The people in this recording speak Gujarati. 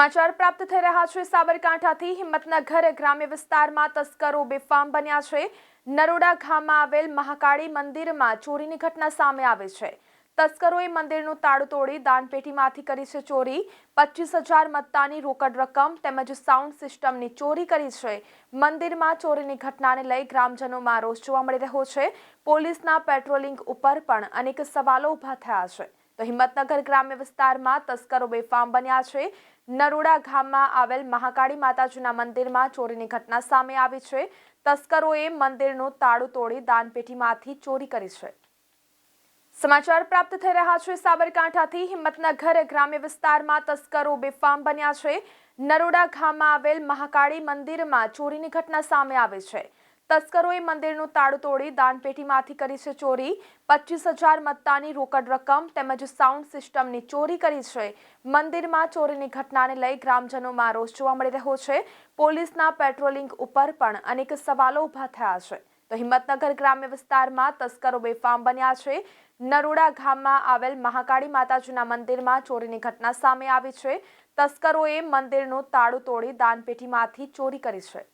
સમાચાર પ્રાપ્ત થઈ રહ્યા છે. સાબરકાંઠાથી હિંમતનગર ગ્રામ્ય વિસ્તારમાં તસ્કરો બેફામ બન્યા છે. નરોડા ગામમાં આવેલ મહાકાળી મંદિરમાં ચોરીની ઘટના સામે આવે છે. તસ્કરોએ મંદિરનું તાળું તોડી દાનપેટીમાંથી કરી છે ચોરી. પચીસ હજાર મત્તાની રોકડ રકમ તેમજ સાઉન્ડ સિસ્ટમની ચોરી કરી છે. મંદિરમાં ચોરીની ઘટનાને લઈ ગ્રામજનોમાં રોષ જોવા મળી રહ્યો છે. પોલીસના પેટ્રોલિંગ ઉપર પણ અનેક સવાલો ઊભા થયા છે. તો હિંમતનગર ગ્રામ્ય વિસ્તારમાં તસ્કરો બેફામ બન્યા છે. નરોડા ગામમાં આવેલ મહાકાળી માતાજીના મંદિરમાં ચોરીની ઘટના સામે આવી છે. તસ્કરોએ મંદિરનું તાળું તોડી દાનપેટીમાંથી ચોરી કરી છે. સમાચાર પ્રાપ્ત થઈ રહ્યા છે સાબરકાંઠાથી. હિંમતનગર ગ્રામ્ય વિસ્તારમાં તસ્કરો બેફામ બન્યા છે. નરોડા ગામમાં આવેલ મહાકાળી મંદિરમાં ચોરીની ઘટના સામે આવે છે. તસ્કરોએ મંદિરનું તાળું તોડી દાનપેટીમાંથી કરી છે ચોરી. પચીસ હજાર મત્તાની રોકડ રકમ તેમજ સાઉન્ડ સિસ્ટમની ચોરી કરી છે. મંદિરમાં ચોરીની ઘટનાને લઈ ગ્રામજનોમાં રોષ જોવા મળી રહ્યો છે. પોલીસના પેટ્રોલિંગ ઉપર પણ અનેક સવાલો ઊભા થયા છે. તો હિંમતનગર ગ્રામ્ય વિસ્તારમાં તસ્કરો બેફામ બન્યા છે. નરોડા ગામમાં આવેલ મહાકાળી માતાજીના મંદિરમાં ચોરીની ઘટના સામે આવી છે. તસ્કરોએ મંદિરનું તાળું તોડી દાનપેટીમાંથી ચોરી કરી છે.